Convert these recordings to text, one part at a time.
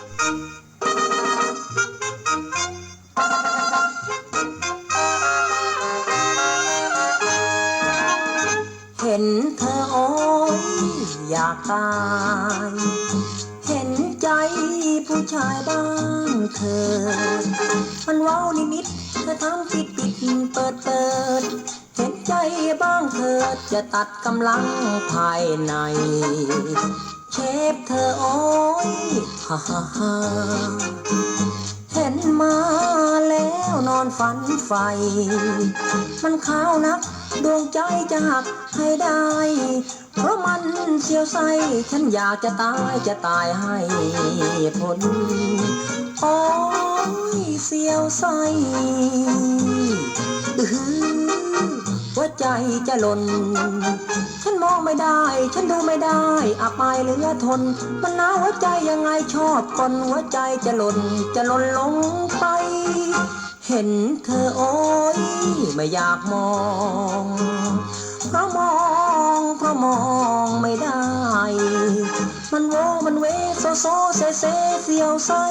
เห็นเธอโอ้ยอยากตาย เห็นใจผู้ชายบ้างเธอ มันเว้านิมิตเธอทำปิดปิดเปิดเปิด เห็นใจบ้างเธอจะตัดกำลังภายใน เชฟเธอโอ้ยฮ่าฮ่าฮ่าเห็นมาแล้วนอนฝันไฟ มันขาวนัก ดวงใจจะหักให้ได้ เพราะมันเสียวไส้ฉันอยากจะตายจะตายให้พ้นโอ้ยเสียวไส้ ใจจะหล่น ฉันมองไม่ได้ ฉันดูไม่ได้อับอายเหลือทน มันหนาวหัวใจยังไงชอบคนหัวใจจะหล่น จะหล่นลงไป เห็นเธอโอ้ยไม่อยากมอง เพราะมองเพราะมองไม่ได้ มันโวมันเวโซโซเซเซเสียวไส้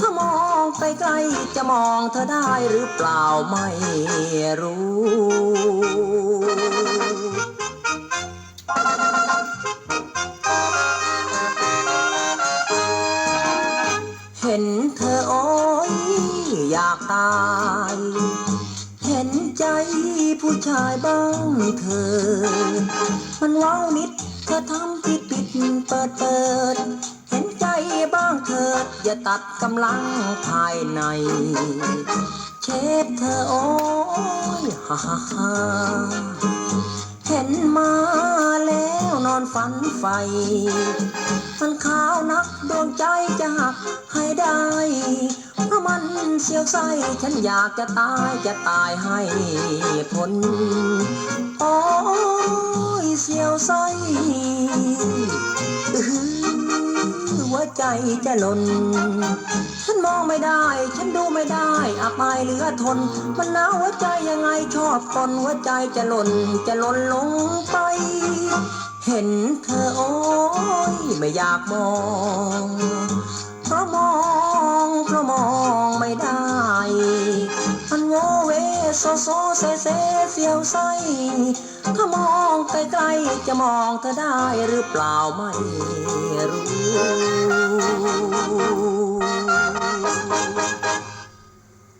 ถ้ามองไกลๆจะมองเธอได้หรือเปล่าไม่รู้ เห็นเธอโอ้ยอยากตาย ผู้ชายบ้างเธอ มันว้านิดเธอทำปิดปิดเปิดเปิด เห็นใจบ้างเธออย่าตัดกำลังภายใน เชฟเธอโอ้ยฮ่าฮ่าฮ่าเห็นมาแล้วนอนฝันไฟ มันขาวนักดวงใจจะหักให้ได้ เสียวไส้ฉันอยากจะตายจะตายให้พ้นโอ้ยเสียวไส้หัวใจจะหล่นฉันมองไม่ได้ ฉันดูไม่ได้อับอายเหลือทน มันหนาวหัวใจยังไงชอบคนหัวใจจะหล่นจะหล่นลงไป เห็นเธอโอ้ยไม่อยากมองเพราะมอง มองไม่ได้มันโงเวโซโซเซเซเสียวไส้ถ้ามองไกลๆจะมองเธอได้หรือเปล่าไม่รู้